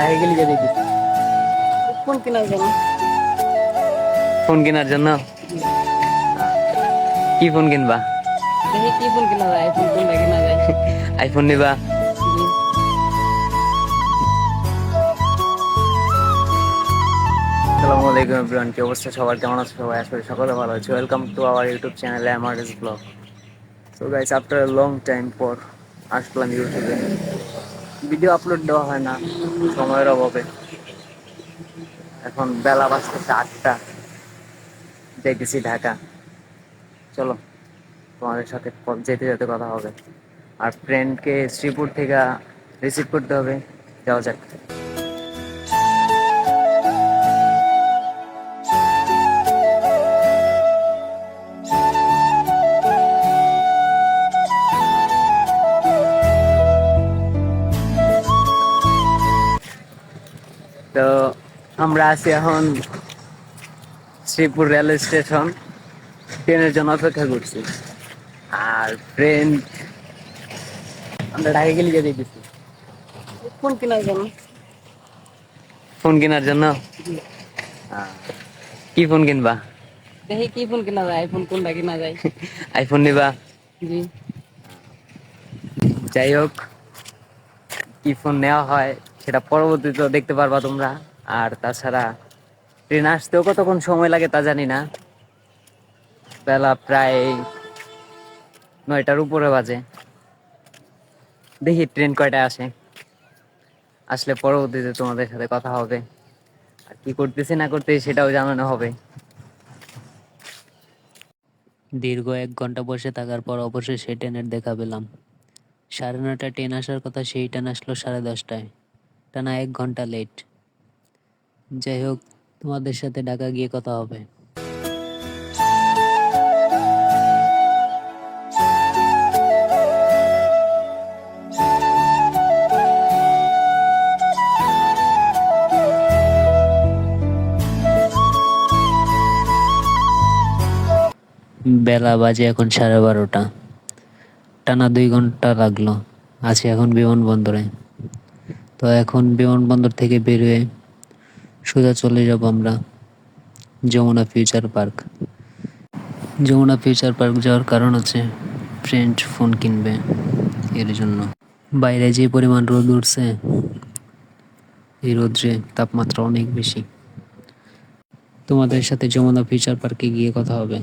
ঢাকা গেলে দেখি। ফোন কেনার জন্য? ফোন কেনার জন্য? কি ফোন কিনবা? দেখি কি ফোন কেনা যায়? আইফোন কোনটা কেনা যায়? আইফোন নিবা। আসসালামু আলাইকুম এভরিওয়ান কি অবস্থা? সবার কেমন আছে? সবাই আশা করি সকলে ভালো আছে। Welcome to our YouTube channel MRS blog so guys after long time পর আসলাম ইউটিউবে ভিডিও আপলোড দেওয়া হয় না, সময়ের অভাবে। এখন বেলা বাজতেছে আটটা, যাইতেছি ঢাকা। চলো, তোমাদের সাথে যেতে যেতে কথা হবে। আর ফ্রেন্ডকে শ্রীপুর থেকে রিসিভ করতে হবে, যাওয়া যাক। তো আমরা আছি এখন শ্রীপুর রেল স্টেশন। ট্রেনের জন্য অপেক্ষা করছি। আর ট্রেন আমরা ঢাকা গেলে যে দেখেছি ফোন কেনার জন্য। ফোন কেনার জন্য? কি ফোন কিনবা? দেখি কি ফোন কেনা যায় আইফোন কোনটা কেনা যায়। আইফোন নিবা? জি। যাই হোক কি ফোন নেওয়া হয় সেটা পরবর্তীতে দেখতে পারবা তোমরা। আর তাছাড়া ট্রেন আসতেও কতক্ষণ সময় লাগে তা জানি না। বেলা প্রায় নয়টার উপরে বাজে। দেখি ট্রেন কয়টায় আসে। আসলে পরবর্তীতে তোমাদের সাথে কথা হবে। আর কি করতেছি না করতেছি সেটাও জানানো হবে। দীর্ঘ এক ঘণ্টা বসে থাকার পর অবশ্যই সেই ট্রেনের দেখা পেলাম। সাড়ে নটায় ট্রেন আসার কথা সেই ট্রেন আসলো সাড়ে দশটায়। টানা এক ঘণ্টা লেট যাই হোক, তোমাদের সাথে ঢাকা গিয়ে কথা হবে। বেলা বাজে এখন সাড়ে বারোটা। টানা দুই ঘণ্টা লাগল। আছি এখন বিমানবন্দরে। তো এখন বিমানবন্দর থেকে বেরিয়ে সোজা চলে যাব আমরা Jamuna future park. Jamuna future park যাওয়ার কারণ হচ্ছে ফ্রেন্ড ফোন কিনবে এর জন্য। বাইরে যে পরিমাণ রোদ উঠছে, এই রোদ্রে তাপমাত্রা অনেক বেশি। তোমাদের সাথে যমুনা ফিউচার পার্কে গিয়ে কথা হবে।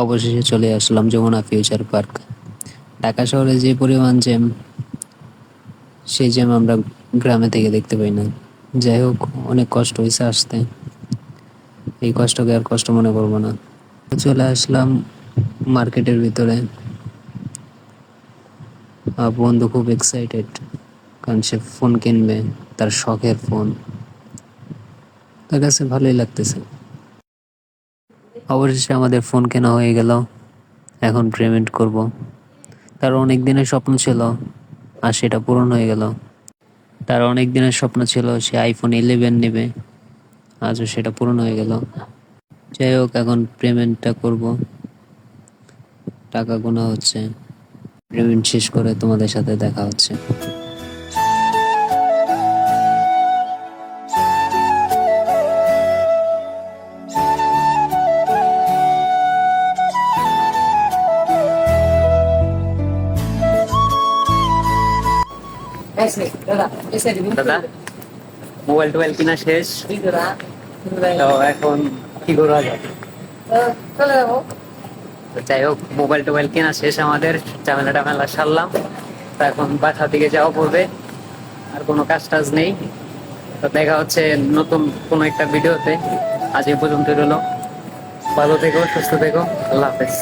অবশেষে চলে আসলাম যমুনা ফিউচার পার্ক। ঢাকা শহরে যে পরিমাণ জ্যাম, সেই জ্যাম আমরা গ্রামে থেকে দেখতে পাই না। যাই হোক, অনেক কষ্ট হয়েছে আসতে। এই কষ্টকে আর কষ্ট মনে করব না। চলে আসলাম মার্কেটের ভিতরে। বন্ধু খুব এক্সাইটেড কারণ সে ফোন কিনবে, তার শখের ফোন তার কাছে ভালোই লাগতেছে। অবশেষে আমাদের ফোন কেনা হয়ে গেল। এখন পেমেন্ট করব। তার অনেক দিনের স্বপ্ন ছিল আর সেটা পূরণ হয়ে গেল। তার অনেক দিনের স্বপ্ন ছিল সে আইফোন ইলেভেন নেবে। আজও সেটা পূরণ হয়ে গেল। যাই হোক, এখন পেমেন্টটা করব। টাকা গোনা হচ্ছে। পেমেন্ট শেষ করে তোমাদের সাথে দেখা হচ্ছে। দাদা মোবাইল টোবাইল কিনা শেষ। তো এখন কি করা যায় চলে যাব। যাই হোক মোবাইল টোবাইল কেনা শেষ আমাদের। ঝামেলা টামেলা সারলাম। তো এখন বাসা দিকে যাওয়া পড়বে। আর কোনো কাজ টাজ নেই। তো দেখা হচ্ছে নতুন কোনো একটা ভিডিওতে। আজ এই পর্যন্ত রইল। ভালো থেকো সুস্থ থেকো। আল্লাহ হাফেজ।